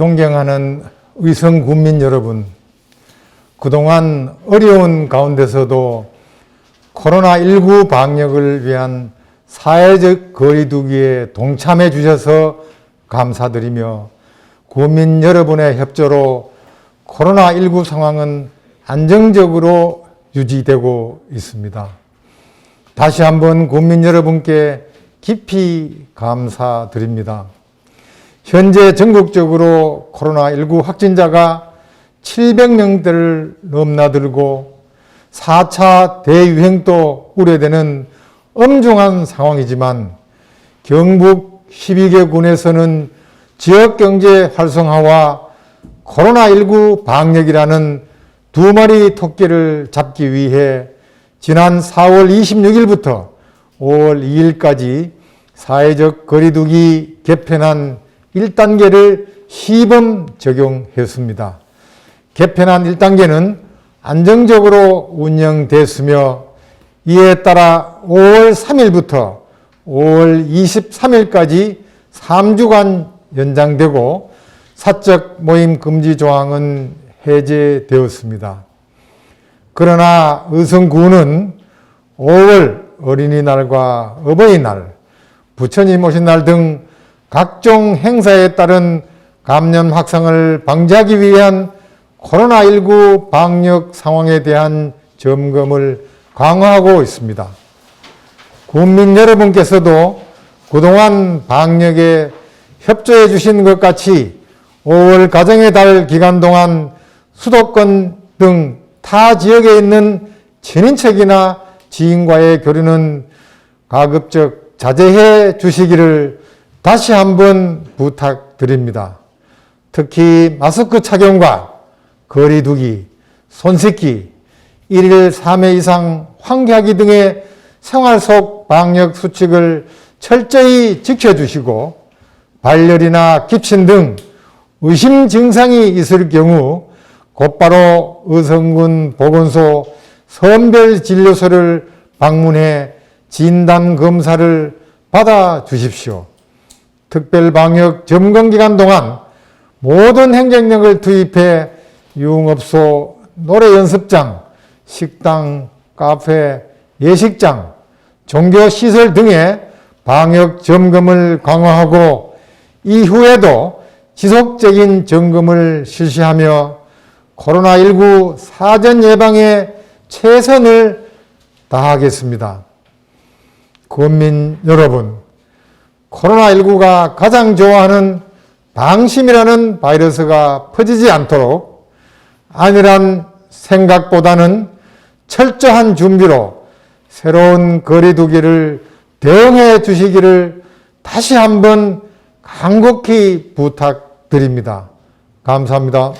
존경하는 의성 국민 여러분, 그동안 어려운 가운데서도 코로나19 방역을 위한 사회적 거리두기에 동참해 주셔서 감사드리며 국민 여러분의 협조로 코로나19 상황은 안정적으로 유지되고 있습니다. 다시 한번 국민 여러분께 깊이 감사드립니다. 현재 전국적으로 코로나19 확진자가 700명대를 넘나들고 4차 대유행도 우려되는 엄중한 상황이지만 경북 12개 군에서는 지역경제 활성화와 코로나19 방역이라는 두 마리 토끼를 잡기 위해 지난 4월 26일부터 5월 2일까지 사회적 거리두기 개편안 1단계를 시범 적용했습니다. 개편안 1단계는 안정적으로 운영됐으며 이에 따라 5월 3일부터 5월 23일까지 3주간 연장되고 사적 모임 금지 조항은 해제되었습니다. 그러나 의성구는 5월 어린이날과 어버이날, 부처님 오신 날 등 각종 행사에 따른 감염 확산을 방지하기 위한 코로나19 방역 상황에 대한 점검을 강화하고 있습니다. 국민 여러분께서도 그동안 방역에 협조해 주신 것 같이 5월 가정의 달 기간 동안 수도권 등 타 지역에 있는 친인척이나 지인과의 교류는 가급적 자제해 주시기를 다시 한번 부탁드립니다. 특히 마스크 착용과 거리두기, 손 씻기, 1일 3회 이상 환기하기 등의 생활 속 방역 수칙을 철저히 지켜주시고 발열이나 기침 등 의심 증상이 있을 경우 곧바로 의성군 보건소 선별진료소를 방문해 진단 검사를 받아 주십시오. 특별방역 점검기간 동안 모든 행정력을 투입해 유흥업소, 노래연습장, 식당, 카페, 예식장, 종교시설 등의 방역 점검을 강화하고 이후에도 지속적인 점검을 실시하며 코로나19 사전 예방에 최선을 다하겠습니다. 국민 여러분, 코로나19가 가장 좋아하는 방심이라는 바이러스가 퍼지지 않도록 안일한 생각보다는 철저한 준비로 새로운 거리두기를 대응해 주시기를 다시 한번 간곡히 부탁드립니다. 감사합니다.